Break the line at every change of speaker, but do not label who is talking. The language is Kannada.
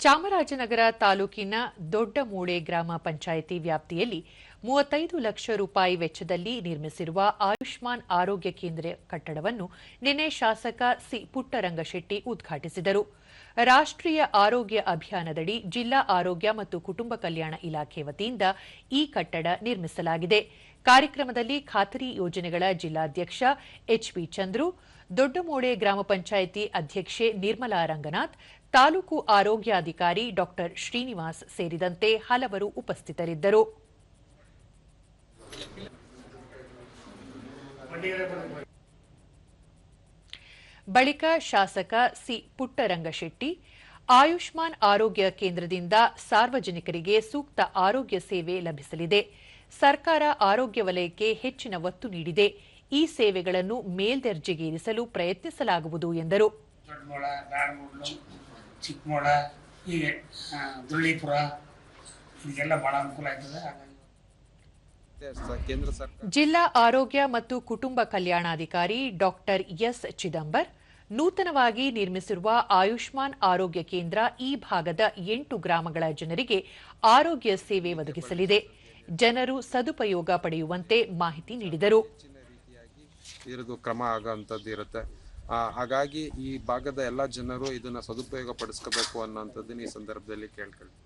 ಚಾಮರಾಜನಗರ ತಾಲೂಕಿನ ದೊಡ್ಡಮೂಳೆ ಗ್ರಾಮ ಪಂಚಾಯಿತಿ ವ್ಯಾಪ್ತಿಯಲ್ಲಿ ಮೂವತ್ತೈದು ಲಕ್ಷ ರೂಪಾಯಿ ವೆಚ್ಚದಲ್ಲಿ ನಿರ್ಮಿಸಿರುವ ಆಯುಷ್ಮಾನ್ ಆರೋಗ್ಯ ಕೇಂದ್ರ ಕಟ್ಟಡವನ್ನು ನಿನ್ನೆ ಶಾಸಕ ಸಿ ಪುಟ್ಟರಂಗಶೆಟ್ಟಿ ಉದ್ಘಾಟಿಸಿದರು. ರಾಷ್ಟ್ರೀಯ ಆರೋಗ್ಯ ಅಭಿಯಾನದಡಿ ಜಿಲ್ಲಾ ಆರೋಗ್ಯ ಮತ್ತು ಕುಟುಂಬ ಕಲ್ಯಾಣ ಇಲಾಖೆ ವತಿಯಿಂದ ಈ ಕಟ್ಟಡ ನಿರ್ಮಿಸಲಾಗಿದೆ. ಕಾರ್ಯಕ್ರಮದಲ್ಲಿ ಖಾತರಿ ಯೋಜನೆಗಳ ಜಿಲ್ಲಾಧ್ಯಕ್ಷ ಎಚ್ಪಿ ಚಂದ್ರು, ದೊಡ್ಡಮೋಡೆ ಗ್ರಾಮ ಪಂಚಾಯಿತಿ ಅಧ್ಯಕ್ಷೆ ನಿರ್ಮಲಾ ರಂಗನಾಥ್, ತಾಲೂಕು ಆರೋಗ್ಯಾಧಿಕಾರಿ ಡಾ ಶ್ರೀನಿವಾಸ್ ಸೇರಿದಂತೆ ಹಲವರು ಉಪಸ್ಥಿತರಿದ್ದರು. ಬಳಿಕ ಶಾಸಕ ಸಿ ಪುಟ್ಟರಂಗಶೆಟ್ಟಿ, ಆಯುಷ್ಮಾನ್ ಆರೋಗ್ಯ ಕೇಂದ್ರದಿಂದ ಸಾರ್ವಜನಿಕರಿಗೆ ಸೂಕ್ತ ಆರೋಗ್ಯ ಸೇವೆ ಲಭಿಸಲಿದೆ. ಸರ್ಕಾರ ಆರೋಗ್ಯ ವಲಯಕ್ಕೆ ಹೆಚ್ಚಿನ ಒತ್ತು ನೀಡಿದೆ. ಈ ಸೇವೆಗಳನ್ನು ಮೇಲ್ದರ್ಜೆಗೇರಿಸಲು ಪ್ರಯತ್ನಿಸಲಾಗುವುದು ಎಂದರು.
ಚಿಕ್ಕಮೋಳ ಹೀಗೆ ಇದಕ್ಕೆಲ್ಲ ಭಾಳ ಅನುಕೂಲ ಆಯ್ತದೆ ಹಾಗಾಗಿ
ಜಿಲ್ಲಾ ಆರೋಗ್ಯ ಮತ್ತು ಕುಟುಂಬ ಕಲ್ಯಾಣಾಧಿಕಾರಿ ಡಾಕ್ಟರ್ ಎಸ್ ಚಿದಂಬರ್ ನೂತನವಾಗಿ ನಿರ್ಮಿಸಿರುವ ಆಯುಷ್ಮಾನ್ ಆರೋಗ್ಯ ಕೇಂದ್ರ ಈ ಭಾಗದ ಎಂಟು ಗ್ರಾಮಗಳ ಜನರಿಗೆ ಆರೋಗ್ಯ ಸೇವೆ ಒದಗಿಸಲಿದೆ. ಜನರು ಸದುಪಯೋಗ ಪಡೆಯುವಂತೆ ಮಾಹಿತಿ ನೀಡಿದರು.
ಕ್ರಮ ಇರುತ್ತೆ. ಹಾಗಾಗಿ ಈ ಭಾಗದ ಎಲ್ಲ ಜನರು ಇದನ್ನ ಸದುಪಯೋಗ ಪಡಿಸ್ಕೋಬೇಕು ಅನ್ನೋಂಥದ್ದನ್ನ ಈ ಸಂದರ್ಭದಲ್ಲಿ ಕೇಳ್ಕೊಳ್ತೀನಿ